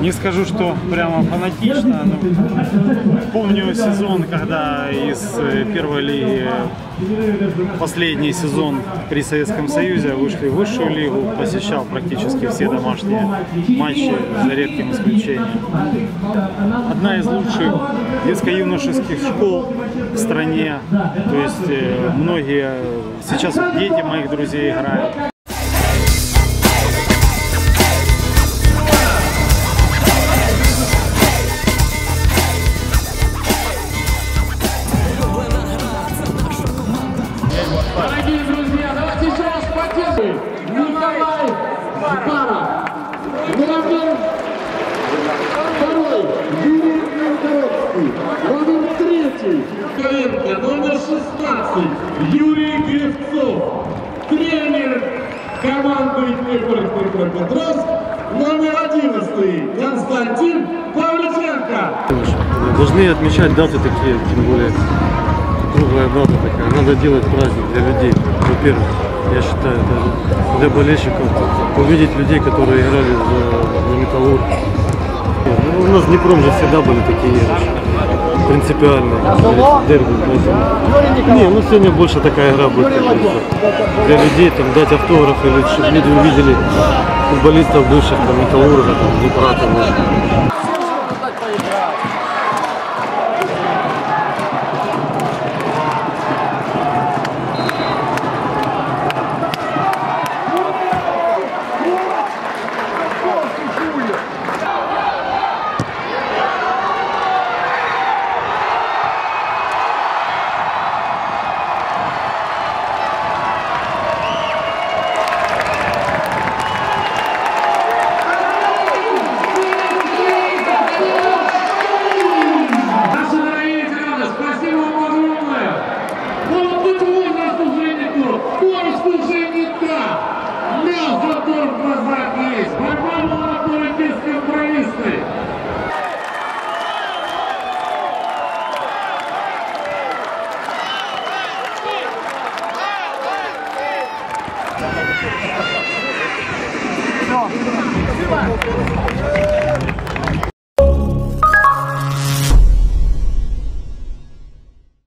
Не скажу, что прямо фанатично, но помню сезон, когда из э, первой лиги последний сезон при Советском Союзе вышли в высшую лигу, посещал практически все домашние матчи, за редким исключением. Одна из лучших детско-юношеских школ в стране, то есть э, многие, сейчас дети моих друзей играют. Жбара. Номер второй. Юрий Белгородский. Номер третий. Коленко. Номер 16. Юрий Кривцов. Тренер команды Днепр-Петровск. Номер 11. Константин Павличенко. Должны отмечать даты такие, тем более круглая дата такая. Надо делать праздник для людей, во-первых. Я считаю, даже для болельщиков. Увидеть людей, которые играли за, за Металлург. Ну, у нас с Днепром же всегда были такие. Принципиальные. Дерби, поэтому. Не, ну сегодня больше такая игра будет. Для людей там дать автограф или чтобы люди увидели футболистов бывших там Металлурга, там, Днепра того No.